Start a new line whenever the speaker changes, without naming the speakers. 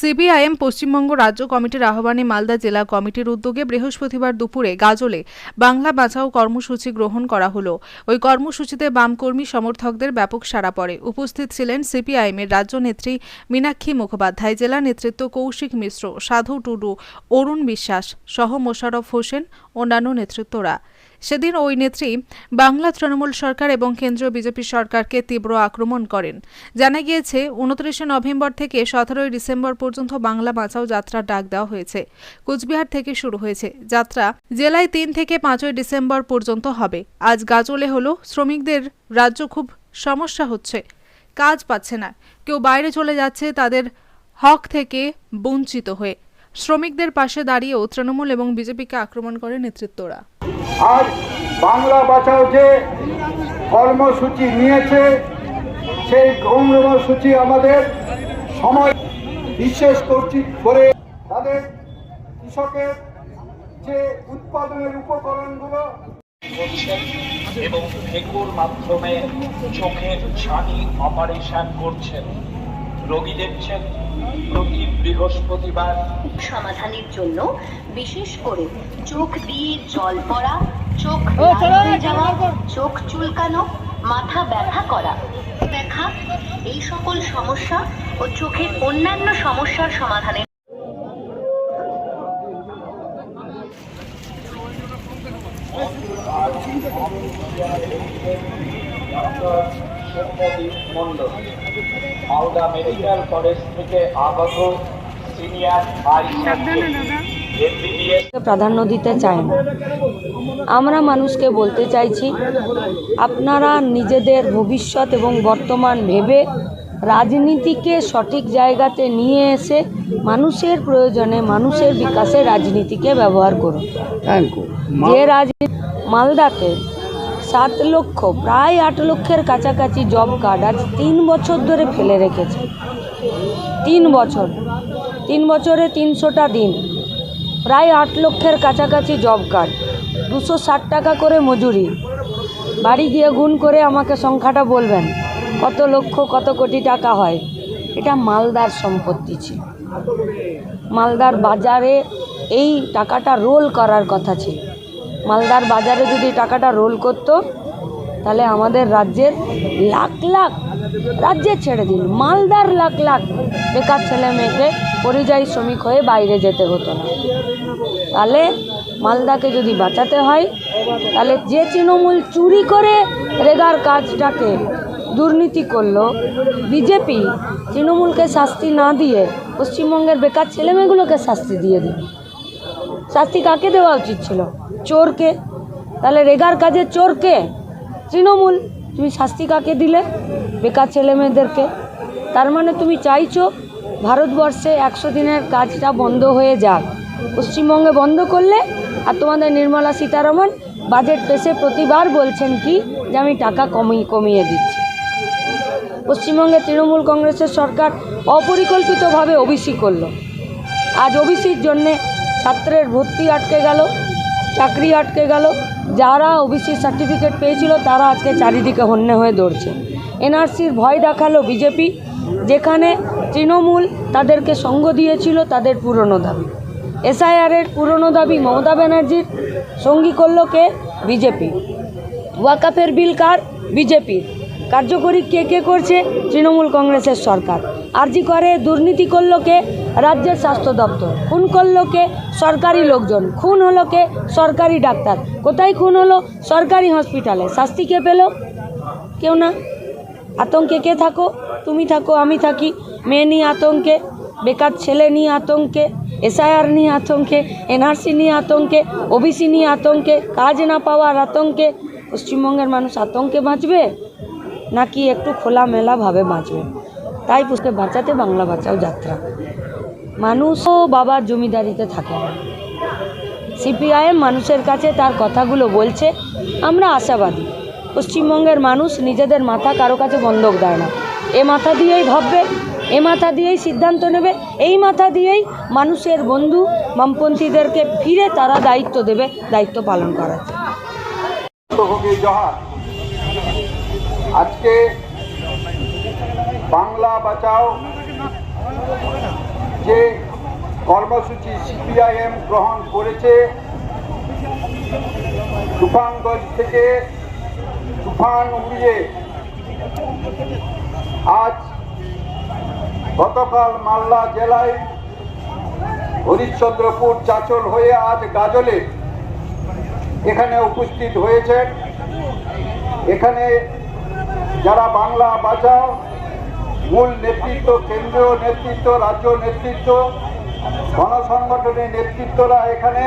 CPIM Paschimbanga রাজ্য কমিটির আহ্বানে মালদা জেলা কমিটির উদ্যোগে বৃহস্পতিবার দুপুরে গাজলে বাংলা বাঁচাও কর্মসূচি গ্রহণ করা হলো। ওই কর্মসূচিতে বামকর্মী সমর্থকদের ব্যাপক সাড়া পড়ে। উপস্থিত ছিলেন সিপিআইএমের রাজ্য নেত্রী মীনাক্ষী মুখোপাধ্যায়, জেলা নেতৃত্ব কৌশিক মিশ্র, সাধু টুডু, অরুণ বিশ্বাস, সহ মোশাররফ হোসেন, অন্যান্য নেতৃত্বরা। সেদিন ওই নেত্রী বাংলা তৃণমূল সরকার এবং কেন্দ্রীয় বিজেপি সরকারকে তীব্র আক্রমণ করেন। জানা গিয়েছে, উনত্রিশে নভেম্বর থেকে সতেরোই ডিসেম্বর পর্যন্ত বাংলা বাঁচাও যাত্রার ডাক দেওয়া হয়েছে। কুচবিহার থেকে শুরু হয়েছে। যাত্রা জেলায় তিন থেকে পাঁচই ডিসেম্বর পর্যন্ত হবে। আজ গাজলে হলো, শ্রমিকদের রাজ্য খুব সমস্যা হচ্ছে। কাজ পাচ্ছে না। কেউ বাইরে চলে যাচ্ছে তাদের হক থেকে বঞ্চিত হয়ে। শ্রমিকদের পাশে দাঁড়িয়েও তৃণমূল এবং বিজেপিকে আক্রমণ করে নেতৃত্বরা।
আজ বাংলা বাঁচাও যে কর্মসূচি নিয়েছে, সেই কর্মসূচি আমাদের সময় বিশেষ করছি করে তাদের কৃষকের যে উৎপাদনের উপকরণগুলো
এবং ফেকুর মাধ্যমে চোখের ছানি অপারেশন করছেন। রোগী দেখছেন প্রতি বৃহস্পতিবার।
সমাধানের জন্য বিশেষ করে চোখ দিয়ে জল পড়া চোখ যাওয়া চোখ চুলকানো মাথা ব্যথা করা ব্যথা এই সকল সমস্যা ও চোখের অন্যান্য সমস্যার সমাধানের
মণ্ডল মালদা মেডিকেল কলেজ থেকে আগত সিনিয়র
প্রাধান্য দিতে চায় না। আমরা মানুষকে বলতে চাইছি আপনারা নিজেদের ভবিষ্যৎ এবং বর্তমান ভেবে রাজনীতিকে সঠিক জায়গাতে নিয়ে এসে মানুষের প্রয়োজনে মানুষের বিকাশে রাজনীতিকে ব্যবহার করুন। যে রাজনীতি মালদাতে সাত লক্ষ, প্রায় আট লক্ষের কাছাকাছি জব কার্ড আজ তিন বছর ধরে ফেলে রেখেছে। তিন বছর, তিন বছরে তিনশোটা দিন, প্রায় আট লক্ষের কাছাকাছি জব কার্ড দুশো ষাট টাকা করে মজুরি। বাড়ি গিয়ে গুণ করে আমাকে সংখ্যাটা বলবেন, কত লক্ষ, কত কোটি টাকা হয়? এটা মালদার সম্পত্তি ছিল। মালদার বাজারে এই টাকাটা রোল করার কথা ছিল। মালদার বাজারে যদি টাকাটা রোল করতো, তাহলে আমাদের রাজ্যের লাখ লাখ রাজ্যে ছেড়ে দিন। মালদার লাখ লাখ বেকার ছেলে মেয়েকে পরিযায়ী শ্রমিক হয়ে বাইরে যেতে হতো না। তাহলে মালদাকে যদি বাঁচাতে হয়, তাহলে যে তৃণমূল চুরি করে রেগার কাজটাকে দুর্নীতি করল, বিজেপি তৃণমূলকে শাস্তি না দিয়ে পশ্চিমবঙ্গের বেকার ছেলেমেয়েগুলোকে শাস্তি দিয়ে দিল। শাস্তি কাকে দেওয়া উচিত ছিল? চোরকে? তাহলে রেগার কাজে চোরকে? তৃণমূল, তুমি শাস্তি কাকে দিলে? বেকার ছেলে মেয়েদেরকে তার মানে তুমি চাইছো ভারতবর্ষে একশো দিনের কাজটা বন্ধ হয়ে যাক। পশ্চিমবঙ্গে বন্ধ করলে? আর তোমাদের নির্মলা সীতারমন বাজেট পেশে প্রতিবার বলছেন কি যে আমি টাকা কমিয়ে কমিয়ে দিচ্ছি। পশ্চিমবঙ্গে তৃণমূল কংগ্রেসের সরকার অপরিকল্পিতভাবে ওবিসি করল। আজ ওবিসির জন্যে ছাত্রের ভর্তি আটকে গেল। চাকরি আটকে গেল। যারা ওবিসি সার্টিফিকেট পেয়েছিল, তারা আজকে চারিদিকে হন্যে হয়ে দৌড়ছে। এনআরসির ভয় দেখাল বিজেপি যেখানে তৃণমূল তাদেরকে সঙ্গ দিয়েছিল তাদের পুরনো দাবি। এসআইআরের পুরনো দাবি মমতা ব্যানার্জির, সঙ্গী করল কে? বিজেপি ওয়াকাফের বিল কার? বিজেপির কার্যকরী কে কে করছে? তৃণমূল কংগ্রেসের সরকার। আরজি করে, দুর্নীতি করল কে? রাজ্যের স্বাস্থ্য দপ্তর। খুন করল কে? সরকারি লোকজন। খুন হলো কে? সরকারি ডাক্তার। কোথায় খুন হলো? সরকারি হসপিটালে। শাস্তি কে পেল? কেউ না? আতঙ্কে কে থাকো? তুমি থাকো, আমি থাকি। মেয়ে নিয়ে আতঙ্কে, বেকার ছেলে নিয়ে আতঙ্কে, এসআইআর নিয়ে আতঙ্কে, এনআরসি নিয়ে আতঙ্কে, ওবিসি নিয়ে আতঙ্কে, কাজ না পাওয়ার আতঙ্কে। পশ্চিমবঙ্গের মানুষ আতঙ্কে বাঁচবে? নাকি একটু খোলামেলাভাবে বাঁচবে? তাই পুষকে বাঁচাতে বাংলা বাঁচাও যাত্রা। মানুষও বাবার জমিদারিতে থাকে। সিপিআইএম মানুষের কাছে তার কথাগুলো বলছে, আমরা আশাবাদী। পশ্চিমবঙ্গের মানুষ নিজেদের মাথা কারও কাছে বন্ধক দেয় না। এ মাথা দিয়েই ভাববে, এ মাথা দিয়েই সিদ্ধান্ত নেবে, এই মাথা দিয়েই মানুষের বন্ধু বামপন্থীদেরকে ফিরে তারা দায়িত্ব দেবে, দায়িত্ব পালন করার।
আজকে বাংলা বাঁচাও। যে কর্মসূচি সিপিআইএম গ্রহণ করেছে, তুফানগঞ্জ থেকে তুফান উড়িয়ে আজ গতকাল মালদা জেলায় হরিশ্চন্দ্রপুর চাচল হয়ে আজ গাজলে এখানে উপস্থিত হয়েছেন। এখানে যারা বাংলা বাঁচাও মূল নেতৃত্ব কেন্দ্রীয় নেতৃত্ব রাজ্য নেতৃত্ব গণসংগঠনের নেতৃত্বরা এখানে